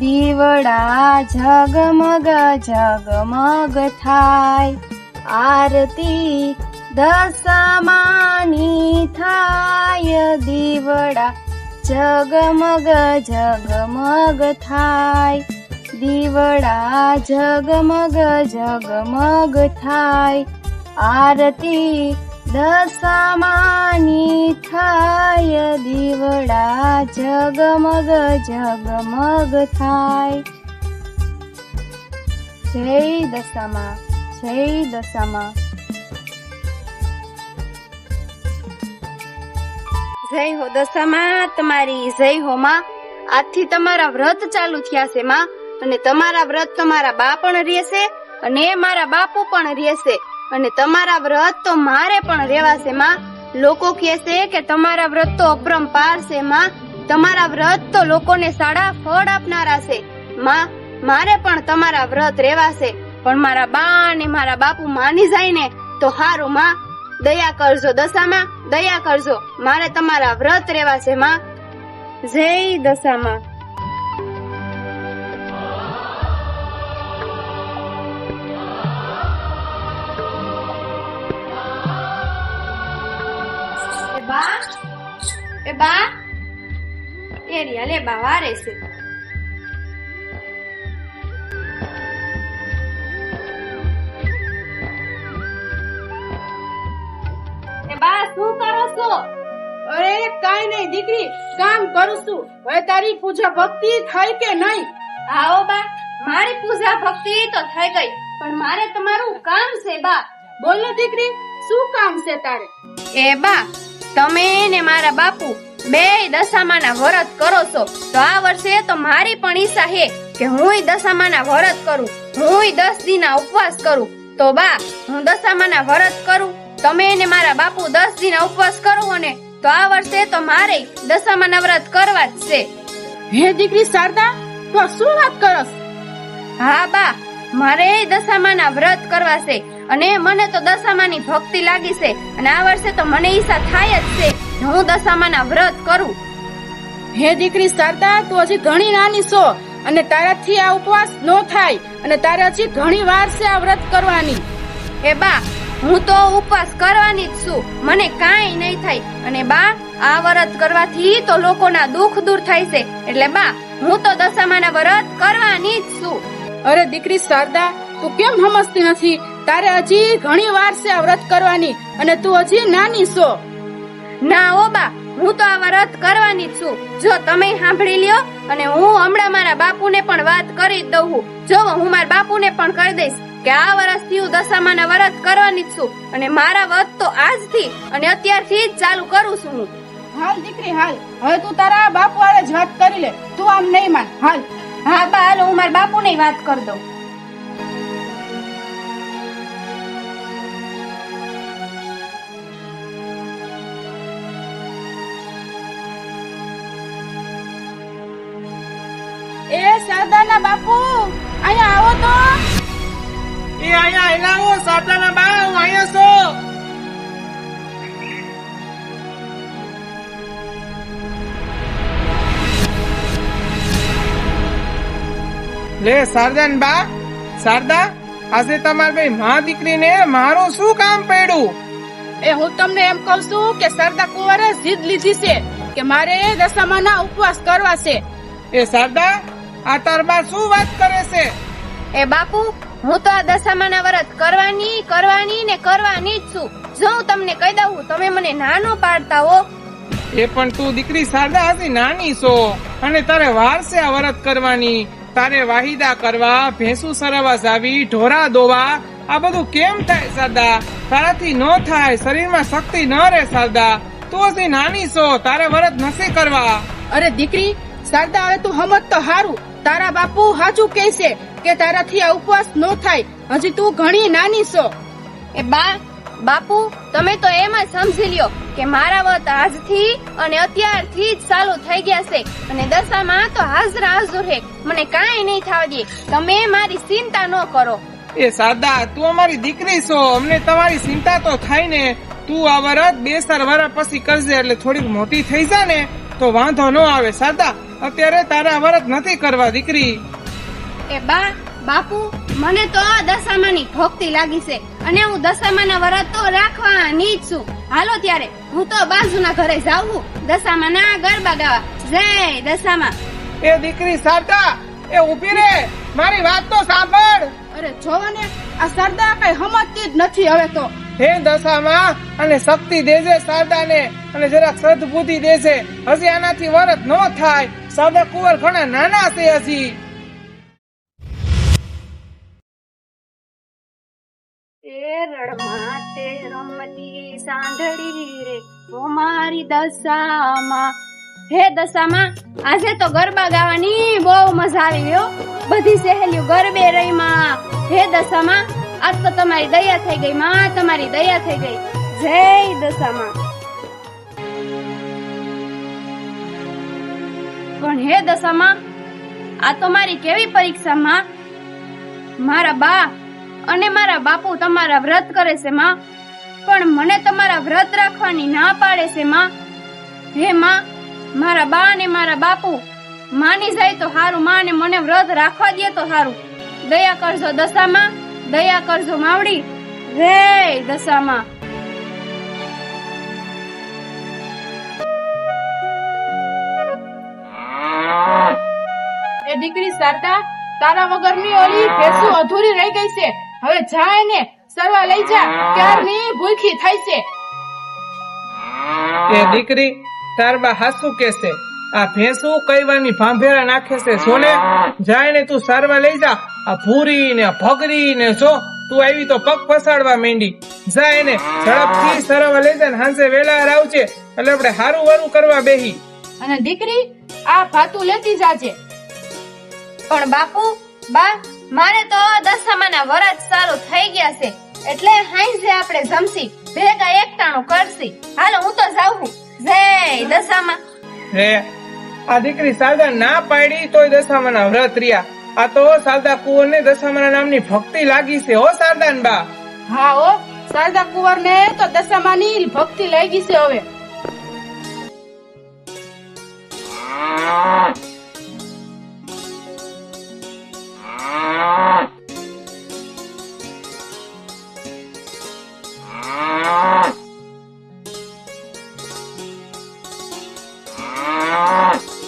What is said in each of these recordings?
દીવડા ઝગમગ ઝગમગ થાય આરતી દસમાની થાય દીવડા ઝગમગ ઝગમગ થાય દીવડા ઝગમગ ઝગમગ થાય આરતી દસમાની થાય દીવડા જગમગ જગમગ થાય જય દશામાં જય દશામાં જય હો દશામાં તમારી, જય હો માં. આજથી તમારા વ્રત ચાલુ થયા છે, માં. અને તમારા વ્રત તમારા બા પણ રહેશે અને મારા બાપુ પણ રહેશે. અને તમારા વ્રત તો મારે પણ રહેવાશે, માં. લોકો કહે છે કે તમારા વ્રત તો અપરંપાર છે, માં. તમારા વ્રત તો લોકોને સાડા ફળ આપનારા છે. માં, મારે પણ તમારા વ્રત રહેવાશે. પણ મારા બા અને મારા બાપુ માની જાય ને, તો હારું, માં. દયા કરજો દશામાં, દયા કરજો. મારે તમારા વ્રત રહેવાશે, માં. જય દશામાં. એ બા? એ રિયા લે બા વારે છે. એ બા શું કરો છો? અરે કાઈ નહીં દીકરી કામ કરું છું. હવે તારી પૂજા ભક્તિ થઈ કે નહીં? આવો બા મારી પૂજા ભક્તિ તો થઈ ગઈ પણ મારે તમારું કામ છે બા. બોલો દીકરી શું કામ છે તારે? એ બા તમે ને મારા બાપુ બે દશામાના વ્રત કરો છો તો આ વર્ષે તો મારી પણ ઈચ્છા હે કે હુંય દશામાના વ્રત કરું હુંય દસ દિના ઉપવાસ કરું. તો બા હું દશામાના વ્રત કરું તમે ને મારા બાપુ દસ દિના ઉપવાસ કરો ને તો આ વર્ષે તો મારે દશામાના વ્રત કરવા જ છે. હે દીકરી શારદા તું શું વાત કરસ હા બા મારે દશામાના વ્રત કરવા છે. અને મને તો દશામાની ભક્તિ લાગી છે અને આ વર્ષે તો મને ઈચ્છા થાય જ છે હું દશામાના વ્રત કરું. હે દીકરી શારદા તું હજી ઘણી નાની છો અને તારાથી આ ઉપવાસ ન થાય અને તારે હજી ઘણી વાર છે આ વ્રત કરવાની. એ બા હું તો ઉપવાસ કરવાની જ છું. મને કાંઈ નહીં થાય. અને બા આ વ્રત કરવાથી તો લોકોના દુઃખ દૂર થાય છે. એટલે બા હું તો દશામાના વ્રત કરવાની જ છું. અરે દીકરી શારદા તું કેમ સમજતી નથી? તારે હજી ઘણી વાર છે આ વ્રત કરવાની અને તું હજી નાની છો. ના ઓ બા હું તો આ વ્રત કરવાની જ છું. જો તમે સાંભળી લ્યો અને હું હમણાં મારા બાપુને પણ વાત કરી દઉં જો હું મારા બાપુને પણ કહી દઈશ કે આ વર્ષથી હું દશામાના વ્રત કરવાની જ છું અને મારા વ્રત તો આજથી અને અત્યારથી જ ચાલુ કરું છું હું. હાલ દીકરી હાલ. હવે તું તારા બાપુ વાળે જ વાત કરી લે. તું આમ નહીં માન. હાલ. હા બા હાલ હું મારા બાપુને વાત કરી દઉં. એ શારદાના બાપુ અહીંયા આવો તો. એ અહીંયા એલા આવો સાતાના બા હું અહીંયા છું. લે સરદાન બા શારદા આજે તમાર ભાઈ મા દીકરીને મારું શું કામ પડ્યું? એ હું તમને એમ કહું છું કે સરદા કુંવરે જીદ લીધી છે કે મારે દશામાના ઉપવાસ કરવા છે. એ શારદા આ તાર શું વાત કરે છે? એ બાપુ હું તો આ દશામાના વ્રત કરવાની કરવાની ને કરવાની જ છું. જો હું તમને કહી દઉં તમે મને નાનો પાડતા હો. એ પણ તું દીકરી શારદા હતી નાની છો અને તારે વાર છે આ વ્રત કરવાની. તારે વાહિદા કરવા ભેંસુ સરવા જાવી ઢોરા દોવા આ બધું કેમ થાય સાદા? તારાથી ન થાય શરીરમાં શક્તિ ન રહે સાદા. તું હજી નાની છો તારે વ્રત નથી કરવા. અરે દીકરી શારદા હવે તું હમત તો હારું. તારા બાપુ હાચું કહેશે કે તારાથી આ ઉપવાસ ન થાય. હજી તું ઘણી નાની છો. એ બા બાપુ તમે તો એમ જ સમજી લ્યો કે મારા વત આજથી અને અત્યારથી જ ચાલુ થઈ ગયા છે. અને દશામાં તો હાજર હાજર હે મને કાંઈ નહીં થવા દે. તમે મારી ચિંતા ન કરો. એ સાદા તું અમારી દીકરી છો. અમને તમારી ચિંતા તો થાય ને. તું આ વરત બે સર વરસ પછી કરજે એટલે થોડીક મોટી થઈ જા ને. તો વાંધો ન આવે સાદા. અત્યારે તારા વરત નથી કરવા દીકરી. એ બા બાપુ મને તો દશામાની ભક્તિ લાગી છે. અને હું દશામાના વરત તો રાખવાની જ છું. હાલો ત્યારે હું તો બાજુના ઘરે જાઉં. દશામાના ગરબા ગાવા. જય દશામાં. એ દીકરી શારદા એ ઊભી રે. મારી વાત તો સાંભળ. અરે જોવો ને આ સરદા કઈ સમજતી જ નથી હવે તો. હે દશામાં? અને શક્તિ દેજે શારદાને, અને જરાક સદબુદ્ધિ દેજે. હજી આનાથી વરત ન થાય. સાદા કુંવર ઘણા નાના છે હજી. આજે તો ગરબા ગાવાની બહુ મજા આવી ગયો બધી સહેલીઓ ગરબે રહી માં હે દશામાં આજ તો તમારી દયા થઈ ગઈ, માં, તમારી દયા થઈ ગઈ. જય દશામાં. પણ હે દશામાં, આ તો મારી કેવી પરીક્ષા, માં? મારા બા અને મારા બાપુ તમારા વ્રત કરે છે, માં. પણ મને તમારા વ્રત રાખવાની ના પાડે છે, માં. હે, માં, મારા બા અને મારા બાપુ, માની જાય તો હારું, માં, અને મને વ્રત રાખવા દે તો હારું. દયા કરજો દશામાં. દયા કરજો માવડી. રે દશામાં. એ દીકરી સારતા તારા વગરની ઓલી ભેસુ અધૂરી રહી ગઈ છે. હવે જાય ને સરવા લઈ જા. ક્યારની ભૂખી થાય છે. એ દીકરી તારબા હાસુ કેસે આ ભેંસું કઈવાની ભાંભેરા નાખે છે, સોને? જાય ને તું સારવા લઈ જા. આ ભૂરી ને ભગરી ને જો તું આવી તો પગ ફસાડવા માંડી. જાય ને ઝડપથી સરવા લઈ જાય ને હાંસે વેલા આવજે એટલે આપણે હારું વારું કરવા બેહી. અને દીકરી આ ભાતું લેતી જાજે. પણ બાપુ બા મારે તો દશામાના વરસ ચાલુ થઈ ગયા છે. એટલે હાઈસે આપણે જમસી ભેગા એકટાણું કરસી હાલો હું તો જાઉં જય દશામાં. હે આ દીકરી સાદા ના પાડી તોય દશામાના વ્રત રહ્યા. આ તો શારદા કુંવર ને દશામાના નામની ભક્તિ લાગી છે હો શારદાન બા હા ઓ શારદા કુંવર ને તો દશામાની ભક્તિ લાગી છે હવે Ah!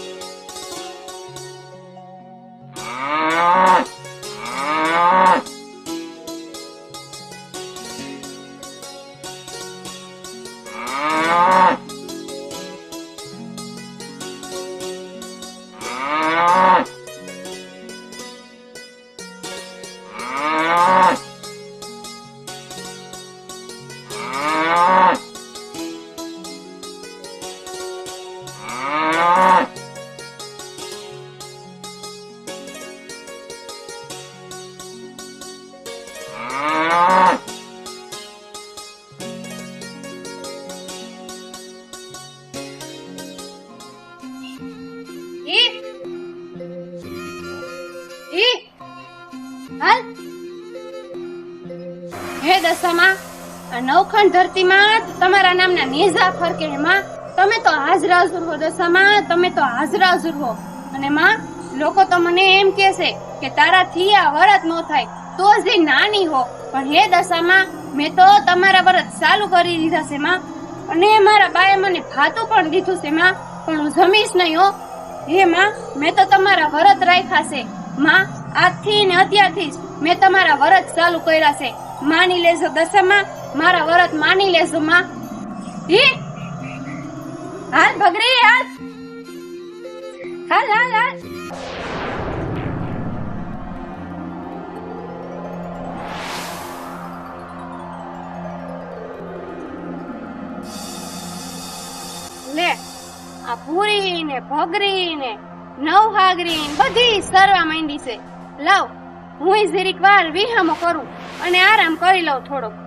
નવખંડ તમારા નામના નેઝા ફરકે માં તમે તો હાજરાજુર હો, દશામાં, તમે તો હાજરાજુર હો. અને માં, લોકો તો મને એમ કહેશે કે તારાથી આ વરત ન થાય, તો જે નાની હો. પણ હે દશામાં, મેં તો તમારા વરત ચાલુ કરી દીધા છે, માં. અને મારા બાએ મને ભાતું પણ દીધું છે, માં. પણ હું જમીશ નહીં, હો. હે, માં, મેં તો તમારા વરત રાખ્યા છે. માં, આજથી ને અત્યારથી જ મેં તમારા વરત ચાલુ કર્યા છે. માની લેજો દશામાં, મારા વરત માની લેજો માં. હે? હાલ ભગરી, હાલ. હાલ હાલ હાલ. લે, આ પૂરી ને ભગરી ને નવહાગરી ને બધી સરવા માંડી છે. લાવ, હું જરીક વાર વિહામો કરું. અને આરામ કરી લઉં થોડોક.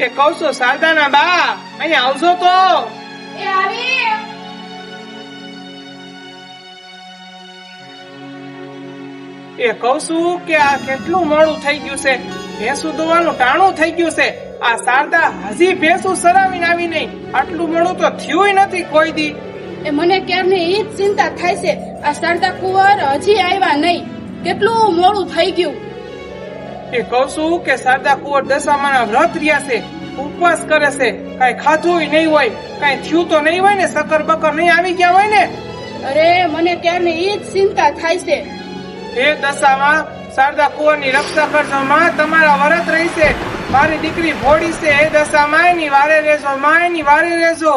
એ કહું છું શારદાના બા અહીંયા આવજો તો. એ આવી. એ કહું છું કે આ કેટલું મોડું થઈ ગયું છે. ભેંસું દોવાનું ટાણું થઈ ગયું છે. આ શારદા હજી ભેંસું સરાવીને આવી નહીં આટલું મોડું તો થયું નથી કોઈ દી. એ મને ક્યારની એ જ ચિંતા થાય છે. આ શારદા કુંવર હજી આવ્યા નહીં. કેટલું મોડું થઈ ગયું. એ કહું છું કે શારદા કુંવર દશામાના વ્રત રહ્યા છે ઉપવાસ કરે છે કઈ ખાધું નહીં હોય કઈ થયું તો નહીં હોય ને સકર બકર નહીં આવી ગયા હોય ને? અરે મને ક્યારની એ જ ચિંતા થાય છે. હે દશામાં શારદા કુંવરની રક્ષા કરજો માં તમારા વરત રહી છે મારી દીકરી ભોળી છે એ દશામાં એની વારે રહેજો માં એની વારે રહેજો.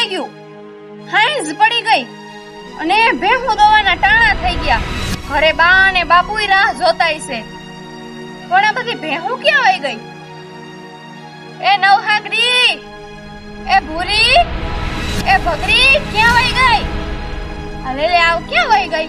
થઈ ગયું. હાઈન્સ પડી ગઈ અને ભેહું દોવાના ટાણા થઈ ગયા. ઘરે બા અને બાપુય રાહ જોતાય છે. પણ આ બધી ભેહું ક્યાં વહી ગઈ? એ નવહાગરી એ ભૂરી, એ ભગરી ક્યાં વહી ગઈ? લે આવ ક્યાં વહી ગઈ?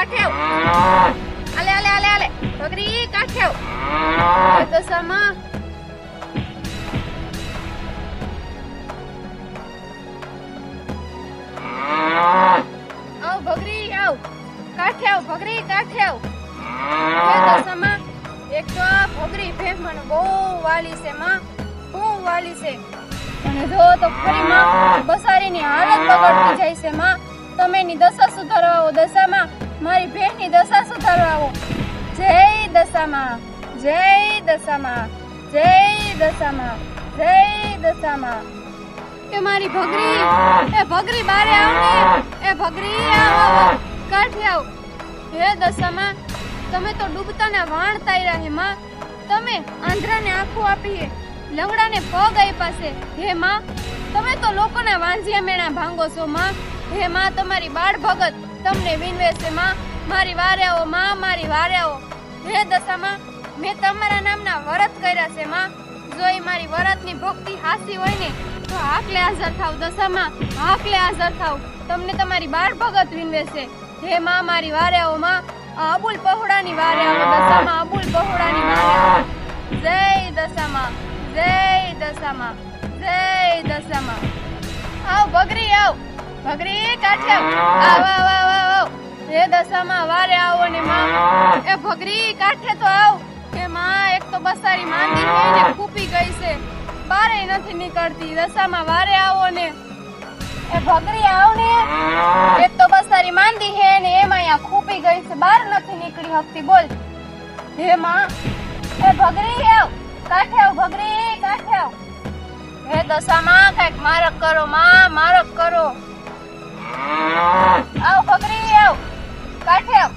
કાઠે અલે અલે અલે અલે આલે. કાઠેવ તો સમા. આવ ભગરી, આવ. કાઠેવ ભગરી કાઠેવ હે એક તો ભગરી ભેંસ મને બહુ વાલી છે, માં. હું વાલી છે. અને જો તો ફરી માં બસારીની હાલત બગડતી જાય છે, માં. તમે એની દશા સુધારવા આવો દશામાં. મારી ભેંસની દશા સુધારવા આવો. જય દશામાં જય દશામાં જય દશામાં જય દશામાં. એ મારી ભગરી, એ ભગરી બારે આવ એ ભગરી આવ, કાઠી આવ. હે દશામાં, તમે તો ડૂબતાના વાણ તાર્યા હે માં. તમે આંધ્રાને આંખો આપીએ, લંગડાને પગ આપ્યા છે. હે માં, તમે તો લોકોના વાંઝિયા મેણા ભાંગો છો માં. હે માં, તમારી બાળ ભગત તમને વિનવેશમાં મારી વારે માં મારી વારે આવો હે દશામાં, મેં તમારા નામના વરત કર્યા છે, માં. જો એ મારી વરતની ભક્તિ હાસી હોય ને, તો હાકલે હાજર થાવ દશામાં હાકલે હાજર થાવ. તમને તમારી બાળ ભગત વિનવેશે. હે માં મારી વારે આવો માં અબુલ પહોળાની વારે આવો દશામાં અબુલ પહોળાની વારે જય દશામાં જય દશામાં જય દશામાં. આવ બગરી, આવ. ભગરી કાઠે આવ આવ આવ આવ. એ દશામાં વારે આવો ને માં. એ ભગરી, કાઠે તો આવ. કે માં, એક તો બસારી માંદી છે ને ફૂપી ગઈ છે. બારે નથી નીકળતી. દશામાં વારે આવો ને. એ ભગરી આવ ને. એક તો બસારી માંદી હે ને, એમાં અહીંયા ખૂપી ગઈ છે. બાર નથી નીકળી હકતી બોલ. હે માં. એ ભગરી આવ. કાઠે આવ, ભગરી, કાઠે આવ. હે દશામાં, કંઈક મારક કરો, માં, મારક કરો. આવ ભગરી આવ. કાઠે આવ.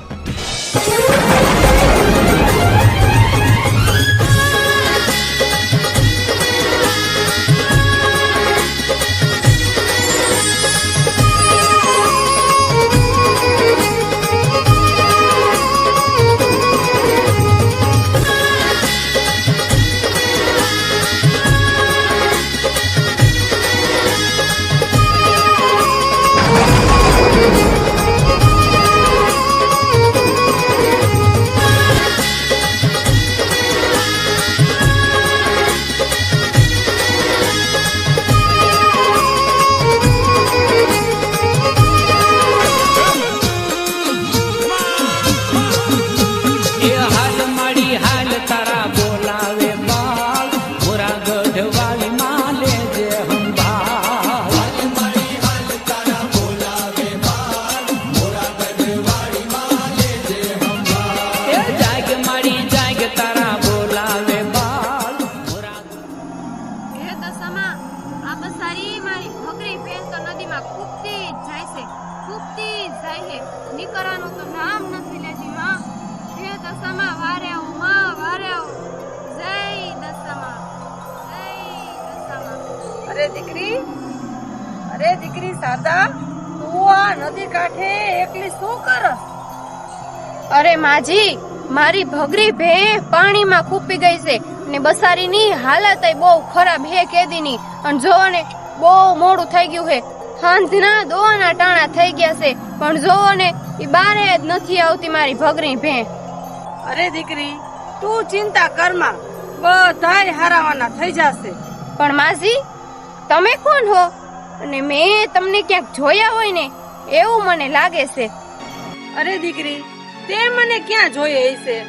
અરે દીકરી અરે દીકરી સાદા તું આ નદી કાંઠે એકલી શું કરસ અરે માજી મારી ભગરી ભે પાણીમાં ખૂપી ગઈ છે ને બસારીની હાલત બહુ ખરાબ હે કેદીની. અને જોવો ને બહુ મોડું થઈ ગયું હે. સાંજના દોવાના ટાણા થઈ ગયા છે. પણ જોવો ને એ બારે જ નથી આવતી મારી ભગરી ભે અરે દીકરી તું ચિંતા કરમાં બધાય હારાવાના થઈ જશે. પણ માજી તમે કોણ હો? અને મેં તમને ક્યાંક જોયા હોય ને એવું મને લાગે છે. અરે દીકરી તે મને ક્યાં જોઈએ હશે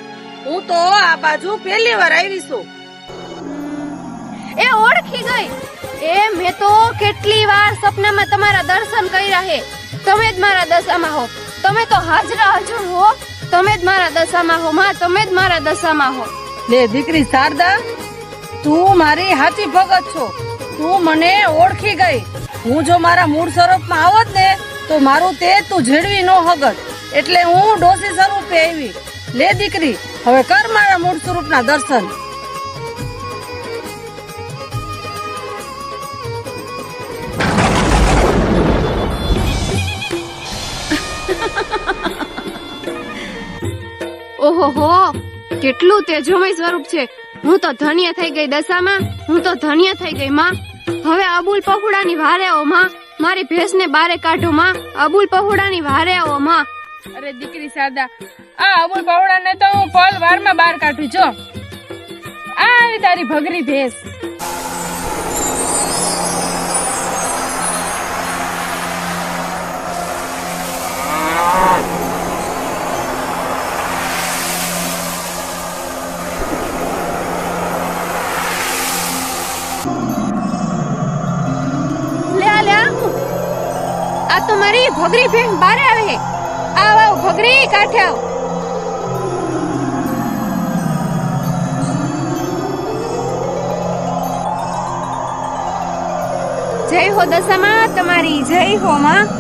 હું તો આ બાજુ પહેલી વાર આવી છું. એ ઓળખી ગઈ. એ મેં તો કેટલી વાર સપનામાં તમારા દર્શન કર્યા હે. તમે જ મારા દશામાં હો. તમે તો હાજરા હજુર હો. તમે જ મારા દશામાં હો. માં તમે જ મારા દશામાં હો. લે દીકરી શારદા તું મારી હાચી ભગત છો. તું મને ઓળખી ગઈ. હું જો મારા મૂળ સ્વરૂપમાં આવત ને, તો મારું તે તું ઝેડવી નો હગત. એટલે હું ડોસી સ્વરૂપે આવી. લે દીકરી, હવે કર મારા મૂળ સ્વરૂપના દર્શન. ઓહો હો કેટલું તેજોમય સ્વરૂપ છે. હું તો ધન્ય થઈ ગઈ દશામાં, હું તો ધન્ય થઈ ગઈ માં. હવે અબુલ પહોળાની વારે આવો માં. મારી ભેંસને બારે કાઢો માં. અબુલ પહોળાની વારે આવો માં. અરે દીકરી સાદા આ અબુલ પહોળાને તો હું પલ વારમાં બહાર કાઢું, જો. આ આવી તારી ભગરી ભેંસ. લે આ તો મારી ભગરી ફેમ બારે આવે આવ આવ ભગરી કાઠે આવ. જય હો દશામાં, તમારી જય હો માં.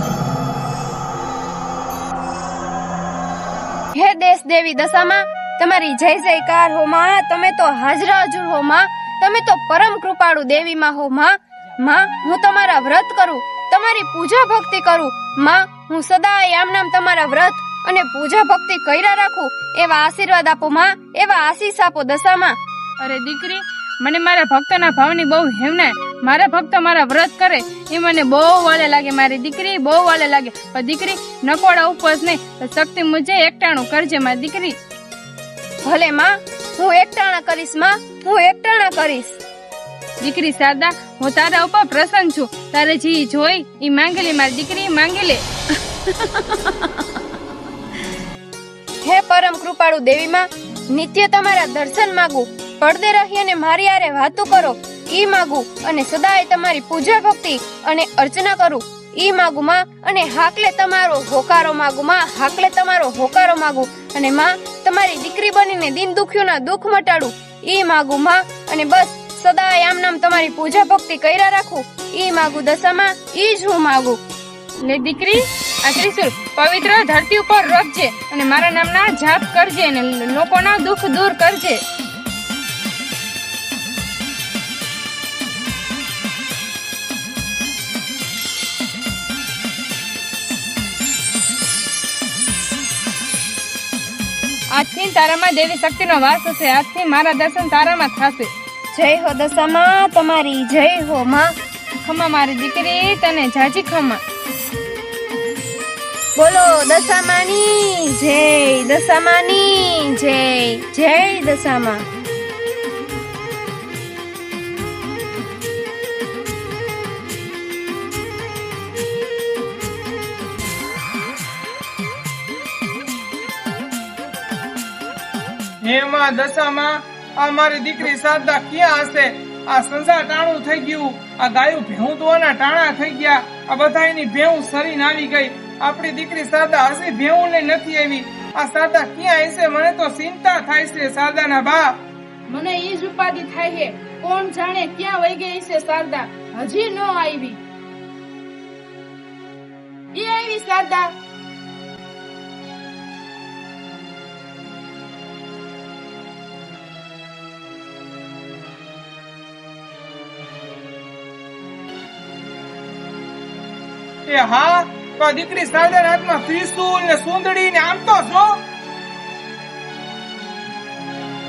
હે દેશ દેવી દશામાં, તમારી જય જયકાર હો માં, તમે તો હાજરા હજુર હો માં, તમે તો પરમ કૃપાળુ દેવી માં હો માં. માં, હું તમારા વ્રત કરું. તમારી પૂજા ભક્તિ કરું? માં હું સદાય આમ નામ તમારા વ્રત અને પૂજા ભક્તિ કર્યા રાખું. એવા આશીર્વાદ આપો માં. એવા આશીષ આપો દશામાં. અરે દીકરી મને મારા ભક્તના ભાવની બહુ હેવના મારા ભક્ત મારા વ્રત કરે એ મને બહુ વાલે લાગે. મારી દીકરી બહુ વાલે લાગે. પણ દીકરી નકોડા ઉપવાસ નહીં તો શક્તિ મુજે એકટાણું કરજે મારી દીકરી. ભલે માં. હું એકટાણા કરીશમાં. હું એકટાણા કરીશ. દીકરી શારદા, હું તારા ઉપર પ્રસન્ન છું. તારે જી જોઈ, ઈ માંગી મારી દીકરી માંગી હે પરમ કૃપાળુ દેવીમાં, નિત્ય તમારા દર્શન માંગુ. પડદે રહી અને મારી આરે વાતો કરો. ઈ માંગુ અને સદાય તમારી પૂજા ભક્તિ અને અર્ચના કરું. ઈ માગુ માં અને હાકલે તમારો હોકારો માગું, માં હાકલે તમારો હોકારો માગુ. અને માં, તમારી દીકરી બનીને દિન દુખ્યોના દુઃખ મટાડું. ઈ માગું માં અને બસ સદાય આમ નામ તમારી પૂજા ભક્તિ કર્યા રાખું. ઈ માગું દશામાં, ઈ જ હું માગું. ને દીકરી, આ ત્રિશુલ, પવિત્ર ધરતી ઉપર રોપજે અને મારા નામના જાપ કરજે અને લોકોના દુઃખ દૂર કરજે. આજથી તારામાં દેવી શક્તિનો વાસ હશે. આજથી મારા દર્શન તારામાં થશે. જય હો દશામાં, તમારી જય હો માં. ખમા મારી દીકરી, તને જાજી ખમા. બોલો દશામાની, જય દશામાની, જય જય દશામાં. હે માં દશામાં આ મારી દીકરી શારદા ક્યાં હશે? આ સંસાર ટાણું થઈ ગયું, આ ગાયું ભેહું દોવાના ટાણા થઈ ગયા, આ બધા એની ભેહું સરીને આવી ગઈ. આપણી દીકરી શારદા હશે ભેહું ને નથી આવી. આ શારદા ક્યાં હશે? મને તો ચિંતા થાય છે શારદાના બા મને એ જ ઉપાધિ થાય છે. કોણ જાણે ક્યાં વહી ગઈ છે શારદા હજી ન આવી. એ આવી શારદા એ હા? તો દીકરી શારદાના હાથમાં ત્રિશુલ ને સુંદડી ને આમ તો જો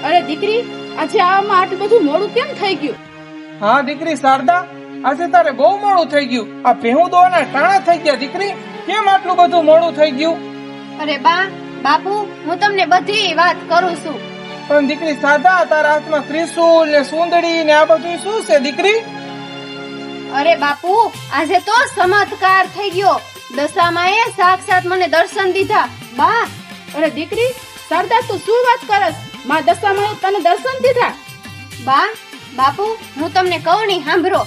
અરે દીકરી આજે આમાં આટલું બધું મોડું કેમ થઈ ગયું? હા દીકરી શારદા આજે તારે બહુ મોડું થઈ ગયું. આ ભેહું દોવાના ટાણા થઈ ગયા દીકરી. કેમ આટલું બધું મોડું થઈ ગયું? અરે બા બાપુ હું તમને બધી વાત કરું છું. પણ દીકરી સાદા તારા હાથમાં ત્રિશુલ ને સુંદડી ને આ બધું શું છે દીકરી? અરે બાપુ, આજે તો ચમત્કાર થઈ ગયો. દશામાએ સાક્ષાત મને દર્શન દીધા. બા, અરે દીકરી, શારદા, તું શું વાત કરસ? માં દશામાં તને દર્શન દીધા? બા, બાપુ, હું તમને કહું નહીં, સાંભળો.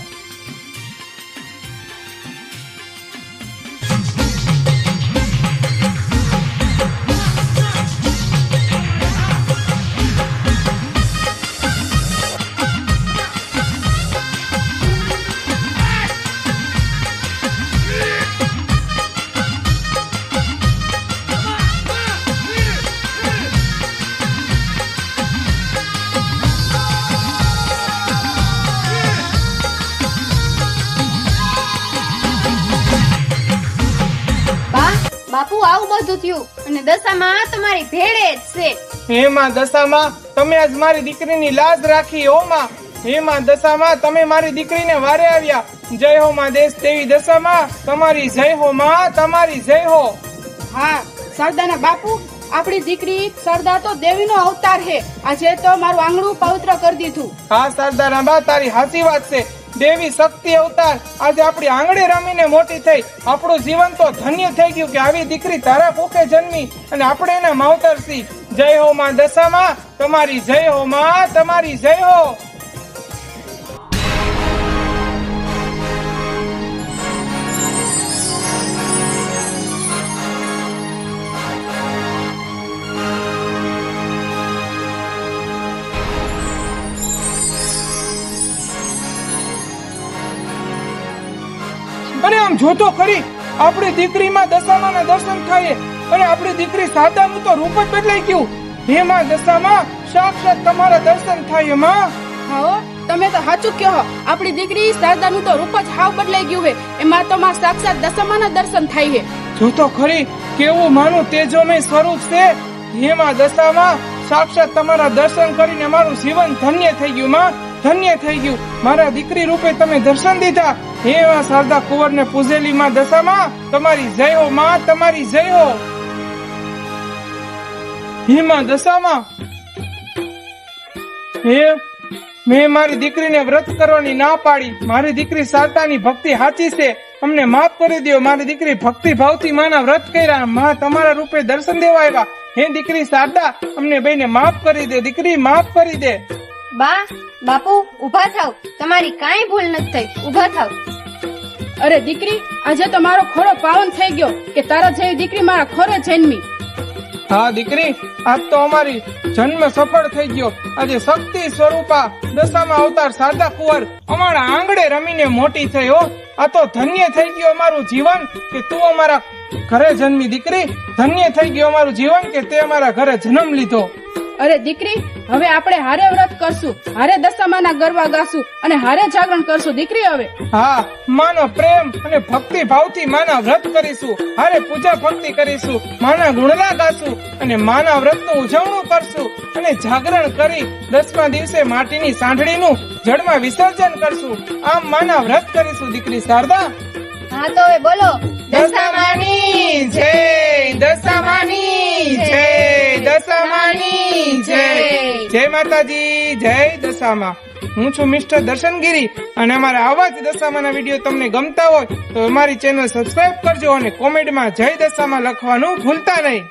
આવું બધું થયું. અને દશામાં તમારી ભેળે જ છે. હે માં દશામાં તમે આજ મારી દીકરીની લાજ રાખી હો માં. હે માં દશામાં તમે મારી દીકરીને વારે આવ્યા. જય હો માં દેશ તેવી દશામાં. તમારી જય હો માં તમારી જય હો. હા સરદાના બાપુ આપણી દીકરી સરદાર તો દેવીનો અવતાર છે. આજે તો મારું આંગણું પવિત્ર કરી દીધું. હા સરદાર બા તારી સાચી વાત છે. દેવી શક્તિ અવતાર. આજે આપણી આંગળી રમીને મોટી થઈ. આપણું જીવન તો ધન્ય થઈ ગયું કે આવી દીકરી તારા કોખે જન્મી અને આપણે એના માવતરસી જય હો માં દશામાં, તમારી જય હો માં, તમારી જય હો. આમ જોતો ખરી આપણી દીકરીમાં દશામાના દર્શન થાય. અને આપણી દીકરી સાદાનું તો રૂપ જ બદલાઈ ગયું. હે માં દશામાં સાક્ષાત તમારા દર્શન થાયમાં હા તમે તો સાચું કહો આપણી દીકરી સરદાનું તો રૂપ જ હાવ બદલાઈ ગયું હે એમાં તો માં સાક્ષાત દશામાના દર્શન થાય છે. જોતો ખરી કેવું માનું તેજોમય સ્વરૂપ છે? હે માં દશામાં સાક્ષાત તમારા દર્શન કરીને મારું જીવન ધન્ય થઈ ગયું માં. ધન્ય થઈ ગયું. મારા દીકરી રૂપે તમે દર્શન દીધા. માં શારદા કુંવર ને પૂજેલી માં દશામાં તમારી જય હો, માં તમારી જય હો. હે દશામાં. હે, મેં મારી દીકરીને વ્રત કરવાની ના પાડી. મારી દીકરી શારદાની ભક્તિ સાચી છે. અમને માફ કરી દો મારી દીકરી ભક્તિ ભાવથી માના વ્રત કર્યા. મા તમારા રૂપે દર્શન દેવા આવ્યા. હે દીકરી શારદા, અમને બેને માફ કરી દે. દીકરી માફ કરી દે. બા બાપુ ઊભા થાવ તમારી કાંઈ ભૂલ નથી થઈ. ઊભા થાવ અરે દીકરી આજે તમારો ખોરો પાવન થઈ ગયો કે તારા જેવી દીકરી મારા ખોરે જન્મી? હા દીકરી આજ તો અમારી જન્મ સફળ થઈ ગયો. આજે શક્તિ સ્વરૂપા દશામાં અવતાર સાદા કુંવર અમારા આંગણે રમીને મોટી થઈ હો. આ તો ધન્ય થઈ ગયો અમારું જીવન કે તું અમારા ઘરે જન્મી. દીકરી ધન્ય થઈ ગયો અમારું જીવન કે તે અમારા ઘરે જન્મ લીધો. અરે દીકરી, હવે આપણે હારે વ્રત કરશું, હારે દશામાના ગરબા ગાશું અને હારે જાગરણ કરશું, દીકરી હવે. હા, માનો પ્રેમ અને ભક્તિ ભાવથી માના વ્રત કરીશું, હારે પૂજા ભક્તિ કરીશું, માના ગુણલા ગાશું અને માના વ્રતનું ઉજવણું કરશું અને જાગરણ કરી દસમા દિવસે માટીની સાંઠળીનું જળમાં વિસર્જન કરશું. આમ માના વ્રત કરીશું, દીકરી શારદા. હા, તો હવે બોલો. દશામાની જય દશામાની જય દશામાની જય. જય માતાજી, જય દશામાં. હું છું મિસ્ટર દર્શનગીરી અને અમારા આવા જ દશામાના વીડિયો તમને ગમતા હોય તો અમારી ચેનલ સબસ્ક્રાઇબ કરજો અને કોમેન્ટમાં જય દશામાં લખવાનું ભૂલતા નહીં.